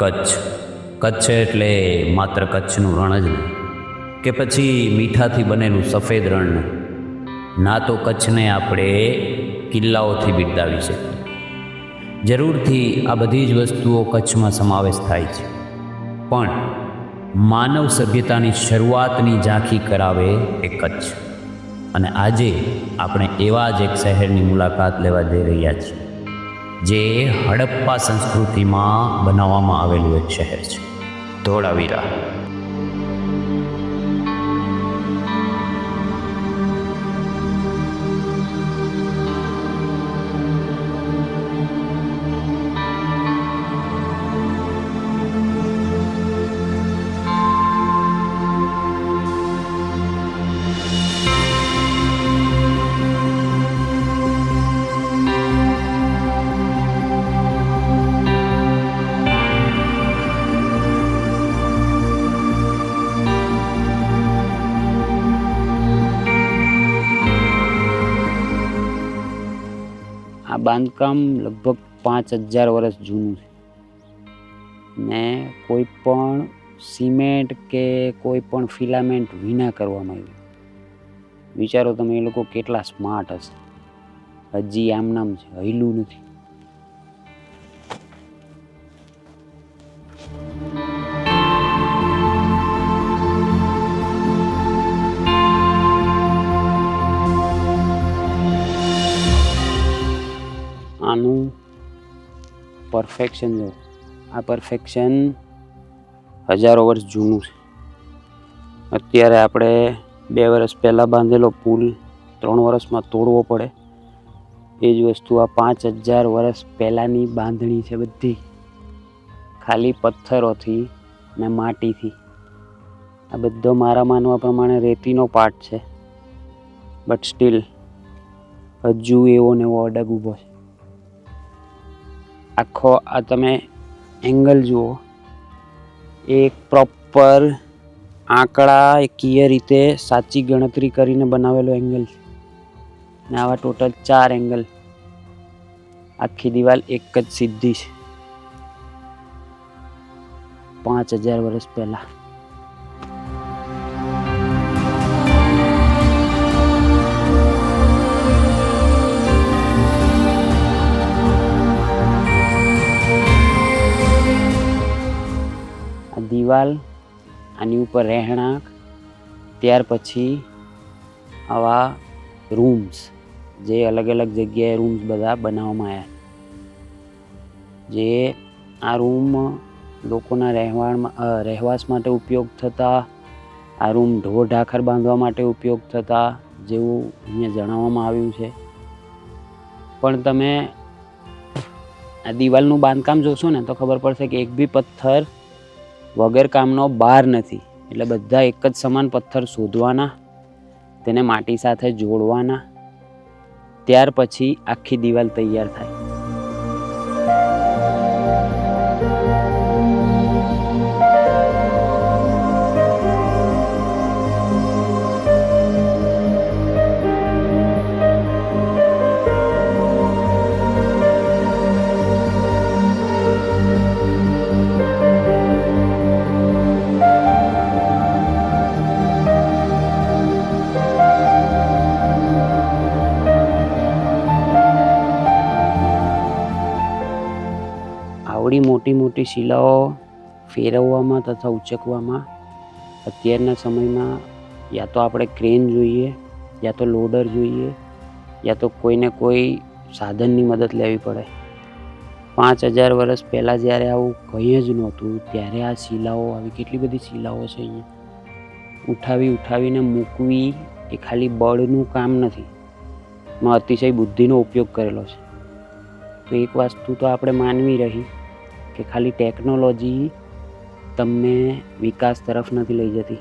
કચ્છ. કચ્છ એટલે માત્ર કચ્છનું રણ જ નહીં, કે પછી મીઠાથી બનેલું સફેદ રણ. નહીં ના તો કચ્છને આપણે કિલ્લાઓથી બિરદાવી શકીએ. જરૂરથી આ બધી જ વસ્તુઓ કચ્છમાં સમાવેશ થાય છે. પણ માનવ સભ્યતાની શરૂઆતની ઝાંખી કરાવે એ કચ્છ. અને આજે આપણે એવા જ એક શહેરની મુલાકાત લેવા જઈ રહ્યા છીએ. જે હડપ્પા સંસ્કૃતિમાં બનાવવામાં આવેલું એક શહેર છે. ધોળાવીરા. બાંધકામ લગભગ પાંચ હજાર વર્ષ જૂનું છે. ને કોઈ પણ સિમેન્ટ કે કોઈ પણ ફિલામેન્ટ વિના કરવામાં આવ્યું. વિચારો તમે એ લોકો કેટલા સ્માર્ટ હશે. હજી આમ નામ છે, હૈલું નથી. પરફેક્શન જો. આ પરફેક્શન હજારો વર્ષ જૂનું છે. અત્યારે આપણે બે વર્ષ પહેલાં બાંધેલો પુલ ત્રણ વર્ષમાં તોડવો પડે. એ જ વસ્તુ આ પાંચ હજાર વર્ષ પહેલાંની બાંધણી છે બધી. ખાલી પથ્થરોથી ને માટીથી. આ બધો મારા માનવા પ્રમાણે રેતીનો પાર્ટ છે. બટ સ્ટીલ હજુ એવો ને એવો અડગ ઊભો છે. આખો આ તમે એંગલ જુઓ. એક પ્રોપર આંકડા એકીય રીતે સાચી ગણતરી કરીને બનાવેલો એંગલ છે. ને આવા ટોટલ ચાર એંગલ આખી દિવાલ એક જ સીધી છે. પાંચ હજાર વર્ષ પહેલાં. દિવાલ, આની ઉપર રહેણાંક, ત્યાર પછી આવા રૂમ્સ જે અલગ અલગ જગ્યાએ રૂમ્સ બધા બનાવવામાં આવ્યા. જે આ રૂમ લોકોના રહેવાણમાં રહેવાસ માટે ઉપયોગ થતા, આ રૂમ ઢોર ઢાખર બાંધવા માટે ઉપયોગ થતા જેવું અહીંયા જણાવવામાં આવ્યું છે. પણ તમે આ દિવાલનું બાંધકામ જોશો ને તો ખબર પડશે કે એક બી પથ્થર વગર કામનો બાર નથી. એટલે બધા એક જ સમાન પથ્થર શોધવાના, તેને માટી સાથે જોડવાના. ત્યાર પછી આખી દિવાલ તૈયાર થાય. મોટી શિલાઓ ફેરવવામાં તથા ઉચકવામાં. અત્યારના સમયમાં યા તો આપણે ક્રેન જોઈએ, યા તો લોડર જોઈએ, યા તો કોઈને કોઈ સાધનની મદદ લેવી પડે. પાંચ હજાર વર્ષ પહેલાં જ્યારે આવું કંઈ જ નહોતું, ત્યારે આ શિલાઓ આવી કેટલી બધી શિલાઓ છે અહીંયા. ઉઠાવી ઉઠાવીને મૂકવી એ ખાલી બળનું કામ નથી એમાં અતિશય બુદ્ધિનો ઉપયોગ કરેલો છે. તો એક વસ્તુ તો આપણે માનવી રહી. કે ખાલી ટેકનોલોજી તમને વિકાસ તરફ નથી લઈ જતી.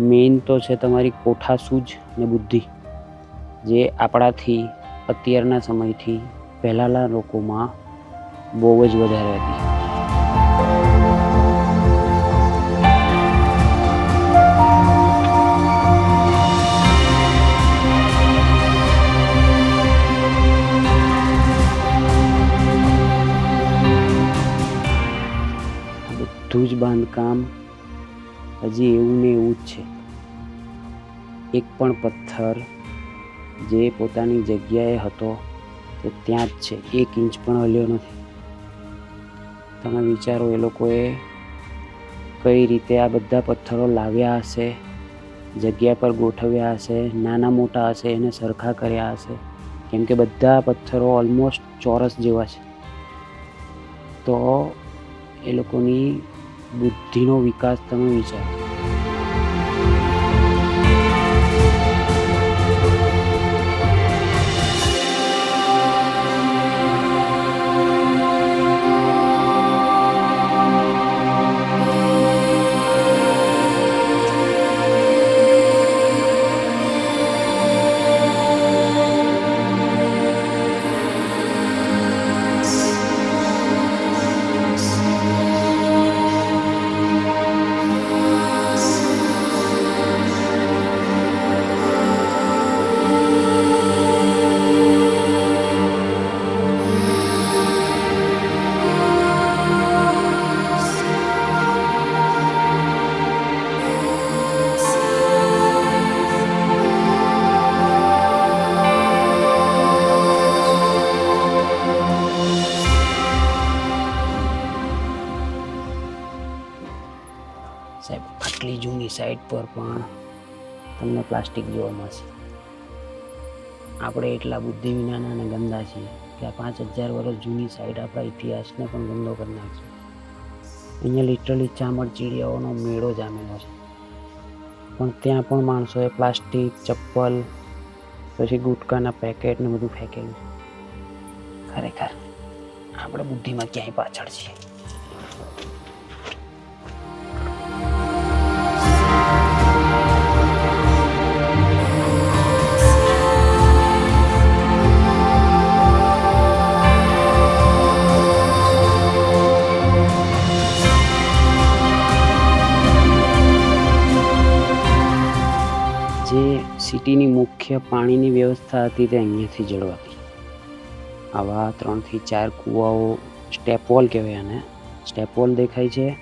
મેઇન તો છે તમારી કોઠા સૂજ ને બુદ્ધિ, જે આપણાથી, અત્યારના સમયથી પહેલાંના લોકોમાં બહુ જ વધારે હતી. બધું જ બાંધકામ હજી એવું ને એવું જ છે. એક પણ પથ્થર જે પોતાની જગ્યાએ હતો તે ત્યાં જ છે. એક ઇંચ પણ હલ્યો નથી. તમે વિચારો એ લોકોએ કઈ રીતે આ બધા પથ્થરો લાવ્યા હશે, જગ્યા પર ગોઠવ્યા હશે, નાના મોટા હશે, એને સરખા કર્યા હશે? કેમ કે બધા પથ્થરો ઓલમોસ્ટ ચોરસ જેવા છે. તો એ લોકોની બુદ્ધિનો વિકાસ તમે વિચારો. જૂની સાઇટ પર પણ તમને પ્લાસ્ટિક જોવા મળશે. આપણે એટલા બુદ્ધિ વિનાના અને ગંદા છીએ કે આ પાંચ હજાર વર્ષ જૂની સાઈડ આપણા ઇતિહાસને પણ ગંદો કરી નાખશે. અહીંયા લિટરલી ચામડ ચીડિયાઓનો મેળો જામેલો છે. પણ ત્યાં પણ માણસોએ પ્લાસ્ટિક, ચપ્પલ, પછી ગુટકાના પેકેટ ને બધું ફેંકેલું ખરેખર, આપણે બુદ્ધિમાં ક્યાંય પાછળ છીએ. સિટીની મુખ્ય પાણીની વ્યવસ્થા હતી તે અહીંયાથી જળવાતી. આવા ત્રણથી ચાર કૂવાઓ સ્ટેપવોલ કહેવાય આને. સ્ટેપવોલ દેખાય છે.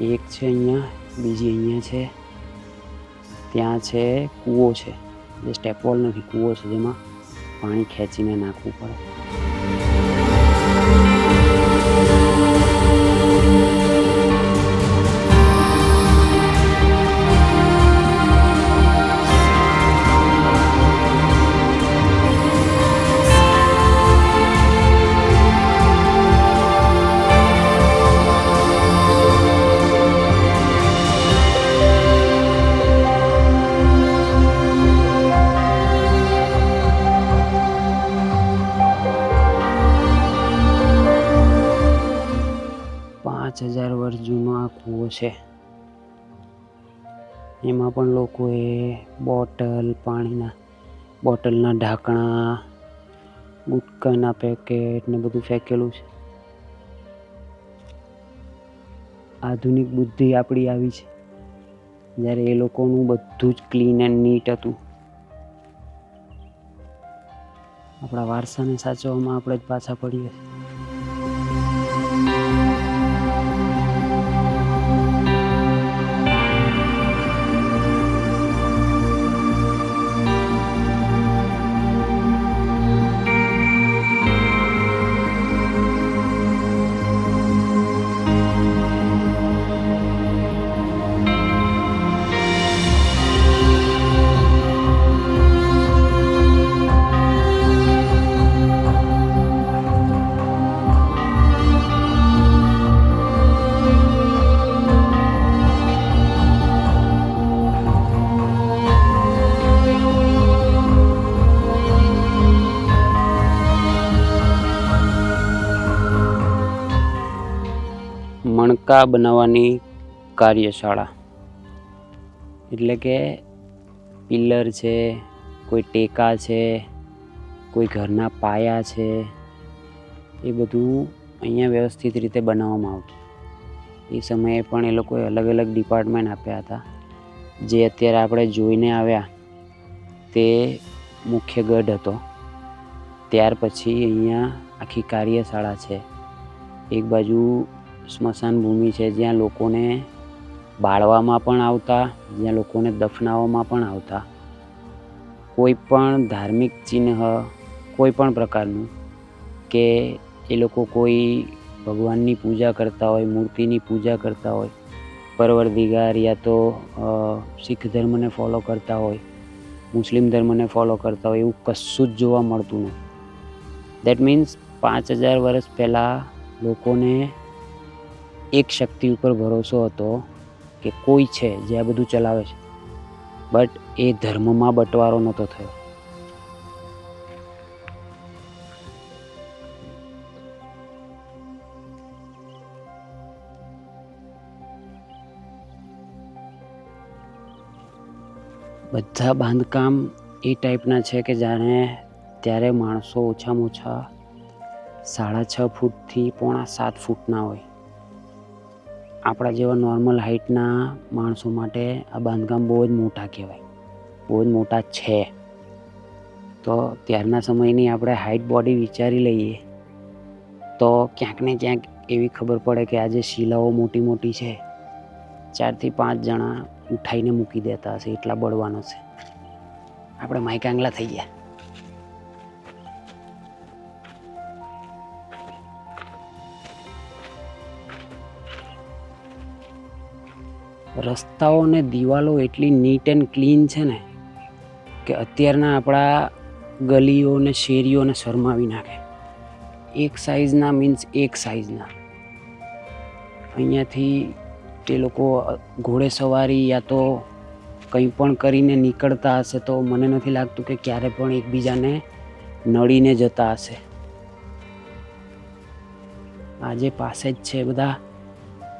એક છે અહીંયા, બીજી અહીંયા છે. ત્યાં છે કૂવો છે. જે સ્ટેપવોલ નથી, કૂવો છે જેમાં પાણી ખેંચીને નાખવું પડે. છે. એમાં પણ લોકોએ બોટલ, પાણીના બોટલના ઢાંકણા, ગુટકાના પેકેટ ને બધું ફેંકેલું છે. આધુનિક બુદ્ધિ આપણી આવી છે. જ્યારે એ લોકોનું બધું જ ક્લીન એન્ડ નીટ હતું. આપણા વારસાને સાચવવામાં આપણે જ પાછા પડીએ. છીએ મણકા બનાવવાની કાર્યશાળા. એટલે કે પિલ્લર છે, કોઈ ટેકા છે, કોઈ ઘરના પાયા છે, એ બધું અહીંયા વ્યવસ્થિત રીતે બનાવવામાં આવતું. એ સમયે પણ એ લોકોએ અલગ અલગ ડિપાર્ટમેન્ટ આપ્યા હતા. જે અત્યારે આપણે જોઈને આવ્યા, તે મુખ્ય ગઢ હતો. ત્યાર પછી અહીંયા આખી કાર્યશાળા છે. એક બાજુ સ્મશાન ભૂમિ છે, જ્યાં લોકોને બાળવામાં પણ આવતા, જ્યાં લોકોને દફનાવવામાં પણ આવતા. કોઈ પણ ધાર્મિક ચિહ્ન, કોઈ પણ પ્રકારનું કે એ લોકો કોઈ ભગવાનની પૂજા કરતા હોય, મૂર્તિની પૂજા કરતા હોય, પરવરદિગાર યા તો શીખ ધર્મને ફોલો કરતા હોય, મુસ્લિમ ધર્મને ફોલો કરતા હોય, એવું કશું જ જોવા મળતું નથી. દેટ મીન્સ પાંચ હજાર વર્ષ પહેલાં લોકોને એક શક્તિ ઉપર ભરોસો હતો કે કોઈ છે જે આ બધું ચલાવે છે. બટ એ ધર્મમાં બંટવારો નહોતો થયો. બધા બાંધકામ એ ટાઈપના છે કે જાણે ત્યારે માણસો ઓછામાં ઓછા સાડા છ ફૂટથી પોણા સાત ફૂટના હોય. આપણા જેવા નોર્મલ હાઇટના માણસો માટે આ બાંધકામ બહુ જ મોટા કહેવાય. બહુ જ મોટા છે. તો ત્યારના સમયની આપણે હાઇટ બોડી વિચારી લઈએ, તો ક્યાંક ને ક્યાંક એવી ખબર પડે કે આજે શિલાઓ મોટી મોટી છે, ચારથી પાંચ જણા ઉઠાઈને મૂકી દેતા હશે, એટલા બળવાનો છે આપણે માઇકાંગલા થઈ ગયા. રસ્તાઓ અને દિવાલો એટલી નીટ એન્ડ ક્લીન છે ને કે અત્યારના આપણા ગલીઓ અને શેરીઓને શરમાવી નાખે. એક સાઈઝના મીન્સ એક સાઈઝના અહીંયાથી તે લોકો ઘોડે સવારી યા તો કંઈ પણ કરીને નીકળતા હશે તો મને નથી લાગતું કે ક્યારે પણ એકબીજાને નડીને જતા હશે. આજે પાસે જ છે બધા.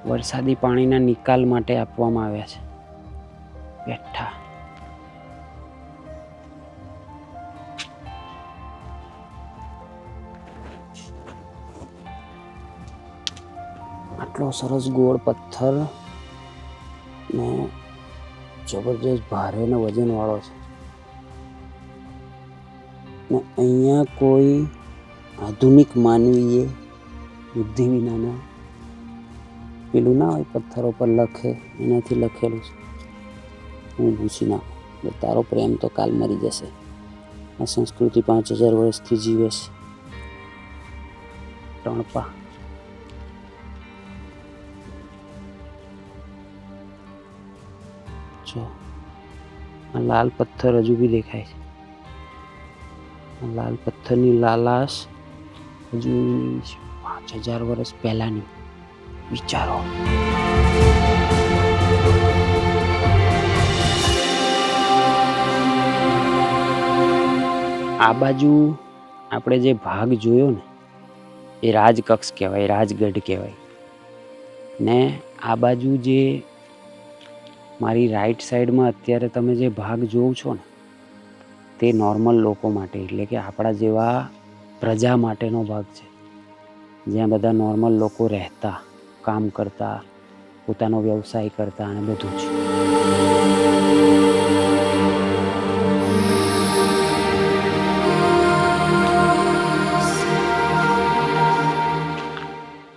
વરસાદી પાણીના નિકાલ માટે આપવામાં આવ્યા છે. બેઠા. આટલો સરસ ગોળ પથ્થર ને જબરજસ્ત ભારે ને વજનવાળો છે. ને અહીંયા કોઈ આધુનિક માનવીએ બુદ્ધિ વિનાના પેલું ના હોય, પથ્થરો પર લખે, એનાથી લખેલું છે. હું ભૂસી નાખું. એટલે તારો પ્રેમ તો કાલ મરી જશે. આ સંસ્કૃતિ પાંચ હજાર વર્ષથી જીવે છે. ટણપા જો, આ લાલ પથ્થર હજુ બી દેખાય છે. આ લાલ પથ્થરની લાલાશ હજુ પાંચ હજાર વર્ષ પહેલાંની. વિચારો આ બાજુ આપણે જે ભાગ જોયો ને, એ રાજકક્ષ કહેવાય, રાજગઢ કહેવાય. ને આ બાજુ જે મારી રાઈટ સાઈડમાં અત્યારે તમે જે ભાગ જોવ છો ને, તે નોર્મલ લોકો માટે, એટલે કે આપણા જેવા પ્રજા માટેનો ભાગ છે. જ્યાં બધા નોર્મલ લોકો રહેતા. કામ કરતા, પોતાનો વ્યવસાય કરતા અને બધું જ.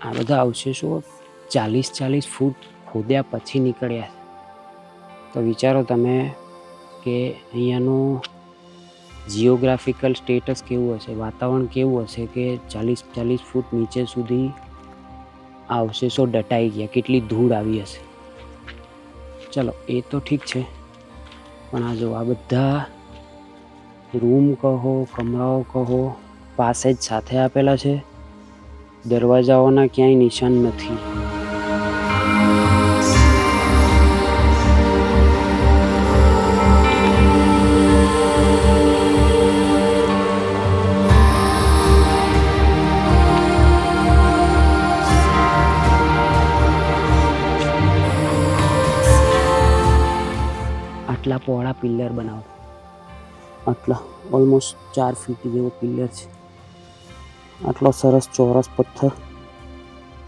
આ બધા અવશેષો ચાલીસ ચાલીસ ફૂટ ખોદ્યા પછી નીકળ્યા છે. તો વિચારો તમે કે અહીંયાનું જિયોગ્રાફિકલ સ્ટેટસ કેવું હશે? વાતાવરણ કેવું હશે કે ચાલીસ ચાલીસ ફૂટ નીચે સુધી આ અવશેષો દટાઈ ગયા, કેટલી ધૂળ આવી હશે. ચલો, એ તો ઠીક છે. પણ આ જો આ બધા રૂમ કહો, કમરાઓ કહો, પાસે જ સાથે આપેલા છે. દરવાજાઓના ક્યાંય નિશાન નથી. આટલા પહોળા પિલ્લર બનાવો. આટલા ઓલમોસ્ટ ચાર ફીટ જેવો પિલ્લર છે. આટલો સરસ ચોરસ પથ્થર.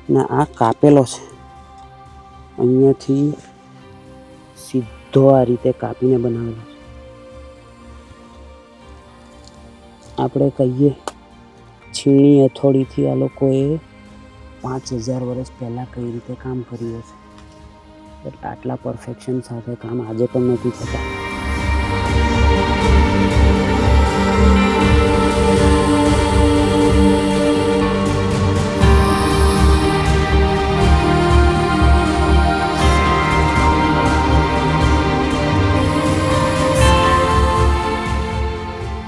ને આ કાપેલો છે. અહીંયાથી સીધો આ રીતે કાપીને બનાવેલો છે. આપણે કહીએ, છીણી હથોડીથી આ લોકોએ પાંચ હજાર વર્ષ પહેલાં કઈ રીતે કામ કર્યું હશે? એટલે આટલા પરફેક્શન સાથે કામ આજે પણ નથી થતા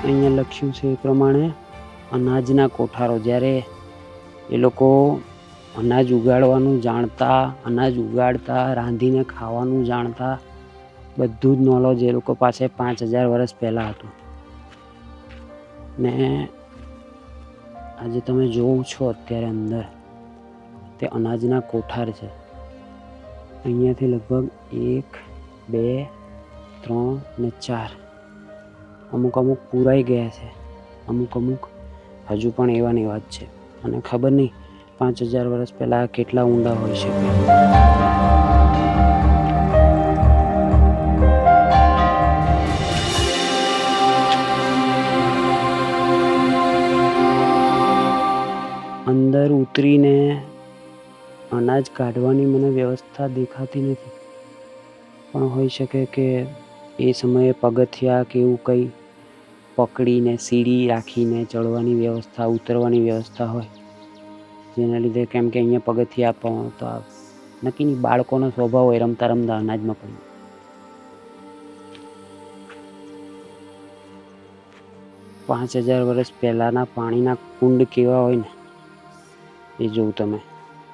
અહીંયા લખ્યું છે એ પ્રમાણે અનાજના કોઠારો જ્યારે એ લોકો અનાજ ઉગાડવાનું જાણતા, અનાજ ઉગાડતા, રાંધીને ખાવાનું જાણતા, બધું જ નોલેજ એ લોકો પાસે પાંચ હજાર વર્ષ પહેલાં હતું. ને આજે તમે જોઉં છો અત્યારે અંદર, તે અનાજના કોઠાર છે. અહીંયાથી લગભગ એક, બે, ત્રણ ને ચાર. અમુક અમુક પૂરાઈ ગયા છે. અમુક અમુક હજુ પણ એવા ને એવા જ છે. અને ખબર નહીં પાંચ હજાર વર્ષ પહેલાં કેટલા ઊંડા હોઈ શકે? અંદર ઉતરીને અનાજ કાઢવાની મને વ્યવસ્થા દેખાતી નથી. પણ હોઈ શકે કે એ સમયે પગથિયા કે એવું કંઈ પકડીને, સીડી રાખીને ચડવાની વ્યવસ્થા, ઉતરવાની વ્યવસ્થા હોય. જેના લીધે કેમ કે અહીંયા પગથિયા આપવામાં તો આ નક્કી નહીં બાળકોનો સ્વભાવ હોય રમતા રમતા અનાજમાં પડી પાંચ હજાર વર્ષ પહેલાંના પાણીના કુંડ કેવા હોય ને, એ જોવું તમે.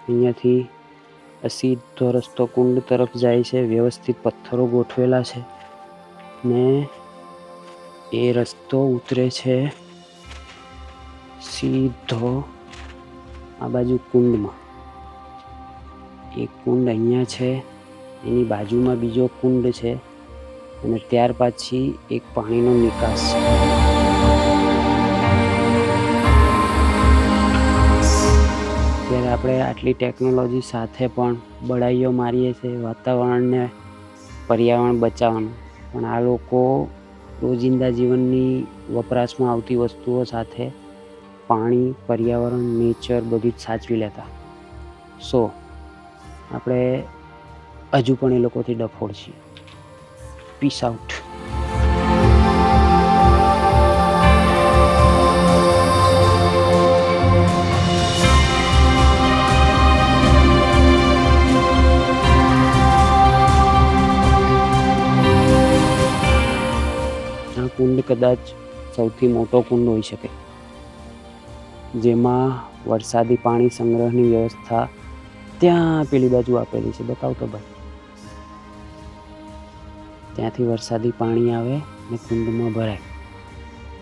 અહીંયાથી સીધો રસ્તો કુંડ તરફ જાય છે, વ્યવસ્થિત પથ્થરો ગોઠવેલા છે ને એ રસ્તો ઉતરે છે સીધો આ બાજુ કુંડમાં. એક કુંડ અહીંયા છે, એની બાજુમાં બીજો કુંડ છે અને ત્યાર પછી એક પાણીનો નિકાસ છે. અત્યારે આપણે આટલી ટેકનોલોજી સાથે પણ બડાઈઓ મારીએ છીએ, વાતાવરણને પર્યાવરણ બચાવવાનું. પણ આ લોકો રોજિંદા જીવનની વપરાશમાં આવતી વસ્તુઓ સાથે પાણી, પર્યાવરણ નેચર બધું જ સાચવી લેતા. સો આપણે હજુ પણ એ લોકોથી ડફોડ છીએ. પીસ આઉટ કુંડ કદાચ સૌથી મોટો કુંડ હોઈ શકે. જેમાં વરસાદી પાણી સંગ્રહની વ્યવસ્થા ત્યાં પેલી બાજુ આપેલી છે. બતાવતો ભાઈ. ત્યાંથી વરસાદી પાણી આવે ને કુંડમાં ભરાય.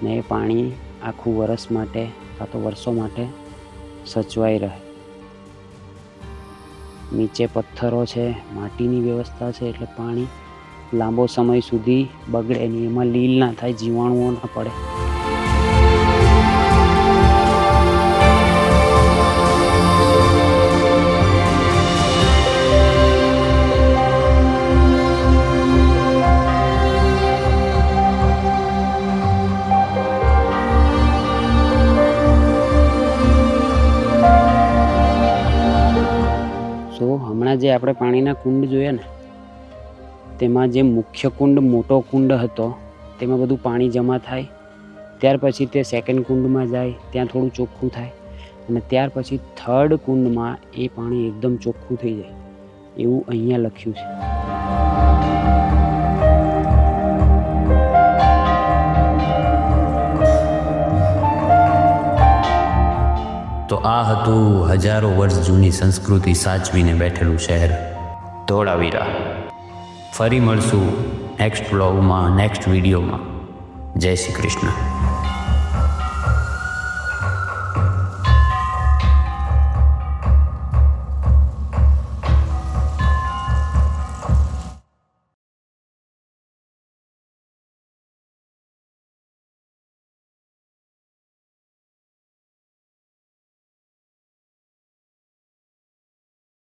ને એ પાણી આખું વરસ માટે કાં તો વર્ષો માટે સચવાઈ રહે. નીચે પથ્થરો છે, માટીની વ્યવસ્થા છે, એટલે પાણી લાંબો સમય સુધી બગડે નહીં. એમાં લીલ ના થાય જીવાણુઓ ના પડે. આપણે પાણીના કુંડ જોયા ને, તેમાં જે મુખ્ય કુંડ, મોટો કુંડ હતો, તેમાં બધું પાણી જમા થાય, ત્યાર પછી તે સેકન્ડ કુંડમાં જાય, ત્યાં થોડું ચોખ્ખું થાય અને ત્યાર પછી થર્ડ કુંડમાં એ પાણી એકદમ ચોખ્ખું થઈ જાય. એવું અહીંયા લખ્યું છે. તો આ હતું હજારો વર્ષ જૂની સંસ્કૃતિ સાચવીને બેઠેલું શહેર. ધોળાવીરા. ફરી મળશું નેક્સ્ટ બ્લોગમાં નેક્સ્ટ વિડીયોમાં. જય શ્રી કૃષ્ણ.